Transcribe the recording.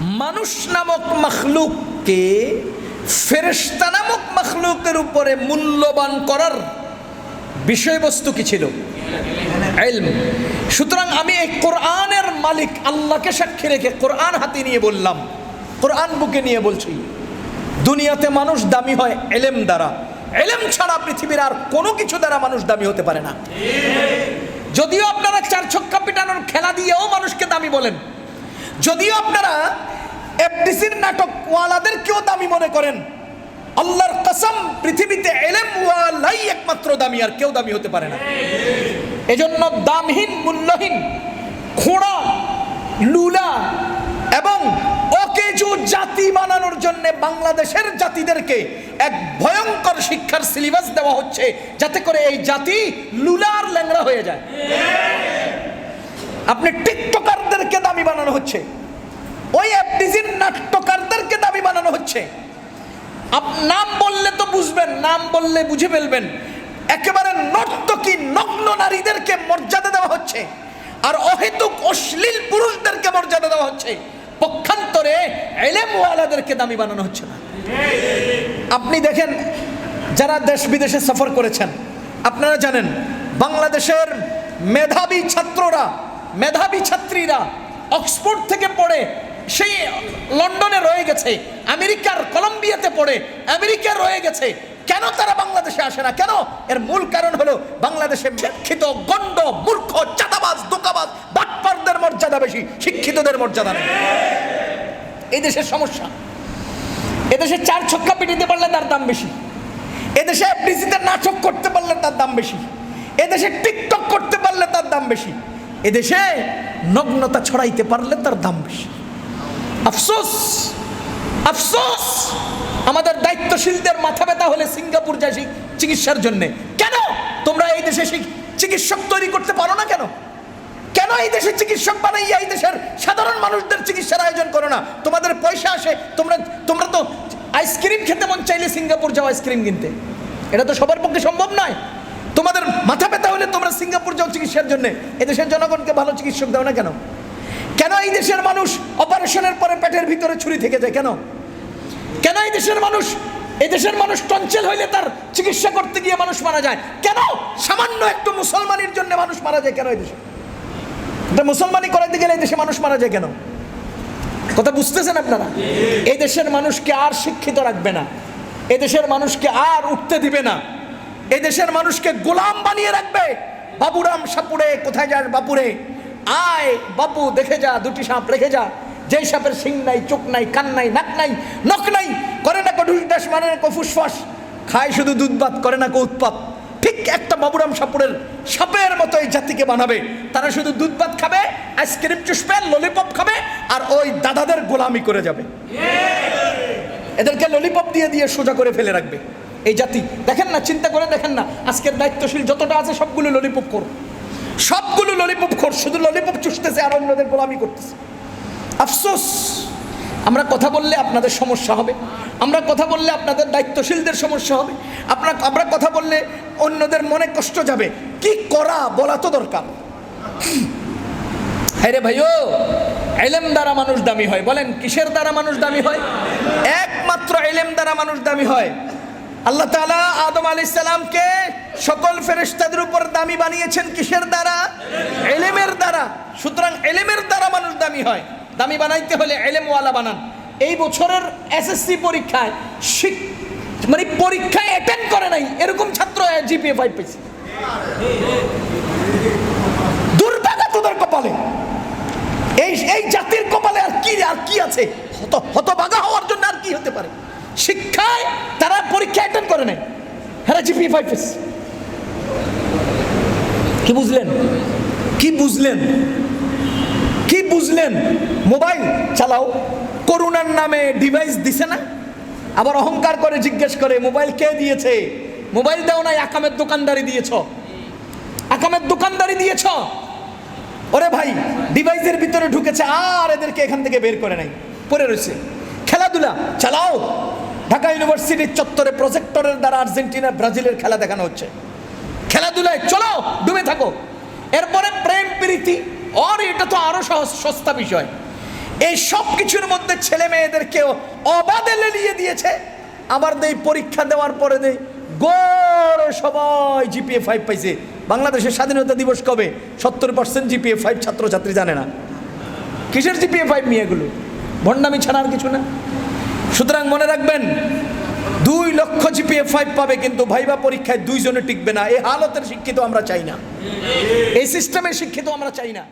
মানুষ নামক মখলুককে ফেরেশতা নামক মখলুকের উপরে মূল্যবান করার বিষয়বস্তু কি ছিল? সুতরাং আমি এই কোরআনের মালিক, আল্লাহকে সাক্ষী রেখে কোরআন হাতে নিয়ে বললাম। কোরআন বুকে নিয়ে বলছি, দুনিয়াতে মানুষ দামি হয় এলেম দ্বারা। এলেম ছাড়া পৃথিবীর আর কোনো কিছু দ্বারা মানুষ দামি হতে পারে না। যদিও আপনারা চার ছক্কা পিটানোর খেলা দিয়েও মানুষকে দামি বলেন যদিও আপনারা এফডিসির নাটক ওয়ালাদেরকেও দামি মনে করেন, আল্লাহর কসম, পৃথিবীতে এলেম ওয়ালাই একমাত্র দামি, আর কেউ দামি হতে পারে না। এজন্য দামহীন, মূল্যহীন, খোঁড়া, লুলা এবং অকেজু জাতি বানানোর জন্য বাংলাদেশের জাতিদেরকে এক ভয়ঙ্কর শিক্ষার সিলেবাস দেওয়া হচ্ছে, যাতে করে এই জাতি লুলার ল্যাংড়া হয়ে যায়। আপনি টিকটকারদেরকে দামি বানানো হচ্ছে? ওই এফডিসির নাট্যকারদেরকে দামি বানানো হচ্ছে। নাম বললে তো বুঝবেন, নাম বললে বুঝে ফেলবেন। একেবারে নর্তকী নগ্ন নারীদেরকে মর্যাদা দেওয়া হচ্ছে। আর অহেতুক অশ্লীল পুরুষদেরকে মর্যাদা দেওয়া হচ্ছে। পক্ষান্তরে এলেমওয়ালাদেরকে দামি বানানো হচ্ছে না। আপনি দেখেন, যারা দেশ বিদেশে সফর করেছেন, আপনারা জানেন, বাংলাদেশের মেধাবী ছাত্ররা মেধাবী ছাত্রীরা অক্সফোর্ড থেকে পড়ে, সেই লন্ডনে রয়ে গেছে, আমেরিকার কলম্বিয়াতে পড়ে, আমেরিকা রয়ে গেছে। কেন তারা বাংলাদেশে আসে না? কেন? এর মূল কারণ হলো বাংলাদেশে শিক্ষিত গণ্ড মূর্খ, চাঁদাবাজ দোকাবাজ বাটপারদের মর্যাদা বেশি, শিক্ষিতদের মর্যাদা নেই। এই দেশের সমস্যা। এদেশে চার ছক্কা পিটিতে পারলে তার দাম বেশি। এদেশে এফডিসিতে নাটক করতে পারলে তার দাম বেশি। এদেশে টিকটক করতে পারলে তার দাম বেশি। এদেশে নগ্নতা ছড়াইতে পারলে তার দাম বেশি। আফসোস! আফসোস! আমাদের দায়িত্বশীলদের মাথা ব্যথা হলে সিঙ্গাপুর যায় চিকিৎসার জন্য। কেন? তোমরা এই দেশে চিকিৎসক তৈরি করতে পারো না কেন? কেন এই দেশে চিকিৎসক বানাইয়া এই দেশের সাধারণ মানুষদের চিকিৎসার আয়োজন করো না? তোমাদের পয়সা আসে, তোমরা তোমরা তো আইসক্রিম খেতে মন চাইলে সিঙ্গাপুর যাও আইসক্রিম কিনতে। এটা তো সবার পক্ষে সম্ভব নয়। তোমাদের মাথা তোমরা সিঙ্গাপুর যাও চিকিৎসার জন্য এদেশের জনগণকে ভালো চিকিৎসক দাও না কেন? কেন এই দেশের মানুষ অপারেশনের পরে পেটের ভিতরে ছুরি থেকে যায় কেন? কেন এই দেশের মানুষ এই দেশের মানুষ টঞ্চেল হইলে তার চিকিৎসা করতে গিয়ে মানুষ মারা যায়? কেন সামান্য একটু মুসলমানের জন্য মানুষ মারা যায় কেন এই দেশে? মুসলমানি করাইতে গেলে এই দেশে মানুষ মারা যায় কেন? কথা বুঝতেছেন আপনারা? এই দেশের মানুষকে আর শিক্ষিত রাখবে না। এই দেশের মানুষকে আর উঠতে দিবে না। এই দেশের মানুষকে গোলাম বানিয়ে রাখবে। বাবুরাম সাপুরে কোথায় যাস বাপুরে? আয় বাপু দেখে যা দুটি সাপ রেখে যা। যেই সাপের সিং নাই চোখ নাই কান নাই নাক নাই নখ নাই করে না কো ঢুস ডাস মানে না খায় শুধু দুধ ভাত করে না কো উৎপাত ঠিক একটা বাবুরাম সাপুরের সাপের মতো এই জাতিকে বানাবে। তারা শুধু দুধ ভাত খাবে আইসক্রিম চুষবে ললিপপ খাবে আর ওই দাদাদের গোলামি করে যাবে। এদেরকে ললিপপ দিয়ে দিয়ে সোজা করে ফেলে রাখবে। এই জাতি, দেখেন না, চিন্তা করে দেখেন না, আজকের দায়িত্বশীল যতটা আছে সবগুলো ললিপপ কর সবগুলো ললিপপ খোর, শুধু ললিপপ চুষতেছে আর অন্যদের গোলামি করতেছে। আফসোস, আমরা কথা বললে আপনাদের সমস্যা হবে, আমরা কথা বললে আপনাদের দায়িত্বশীলদের সমস্যা হবে, আপনার, আমরা কথা বললে অন্যদের মনে কষ্ট যাবে। কি করা বলা তো দরকার। হ্যাঁ রে ভাইও, এলেম দ্বারা মানুষ দামি হয়, বলেন, কিসের দ্বারা মানুষ দামি হয়? একমাত্র এলেম দ্বারা মানুষ দামি হয়। আল্লাহ তাআলা আদম আলাইহিস সালামকে সকল ফেরেশতাদের উপর দামি বানিয়েছেন কিসের দ্বারা? এলেমের দ্বারা। সুতরাং এলেমের দ্বারা মানুষ দামি হয়। দামি বানাইতে হলে এলেমওয়ালা বানান। এই বছরের এসএসসি পরীক্ষায় মানে পরীক্ষায় অ্যাটেন্ড করে নাই। এরকম ছাত্র জিপিএ ফাইভ পেয়েছে। দুর্ভাগা তোদের কপালে। এই এই জাতির কপালে আর কি আর কি আছে? হত, হতভাগা হওয়ার জন্য আর কি হতে পারে? শিক্ষায় তারা পরীক্ষা অ্যাটেন্ড করে নাই। হ্যাঁ জিপি ফাইভ কি বুঝলেন? কি বুঝলেন? কি বুঝলেন? মোবাইল চালাও। করুণার নামে ডিভাইস দিছে না? আবার অহংকার করে জিজ্ঞেস করে, মোবাইল কে দিয়েছে? মোবাইল দাও নাই, আকামের দোকানদারি দিয়েছ। আকামের দোকানদারি দিয়েছ? ওরে ভাই ডিভাইসের ভিতরে ঢুকেছে, আর এদেরকে এখান থেকে বের করে নাই। পড়ে রয়েছে। খেলাধুলা চালাও। ঢাকা ইউনিভার্সিটির চত্বরে প্রজেক্টরের দ্বারা আর্জেন্টিনা, ব্রাজিলের খেলা দেখানো হচ্ছে। খেলাধুলায় চলো, ডুবে থাকো। এরপরে প্রেম, প্রীতি আর এটা তো আরও সহজ, সস্তা বিষয়। এই সব কিছুর মধ্যে ছেলে মেয়েদেরকেও অবাধে লেলিয়ে দিয়েছে। আবার দেই পরীক্ষা দেওয়ার পরে দেই গড় সবাই জিপিএ ফাইভ পাইছে। বাংলাদেশের স্বাধীনতা দিবস কবে? সত্তর পার্সেন্ট জিপিএ ফাইভ ছাত্রছাত্রী জানে না। কিসের জিপিএ ফাইভ নিয়ে এগুলো? ভণ্ডামি ছাড়া আর কিছু না। সুতরাং মনে রাখবেন, দুই লক্ষ জিপিএ ফাইভ পাবে, কিন্তু ভাইবা পরীক্ষায় দুইজনে টিকবে না। এই হালতের শিক্ষিত আমরা চাই না। এই সিস্টেমের শিক্ষিত আমরা চাই না।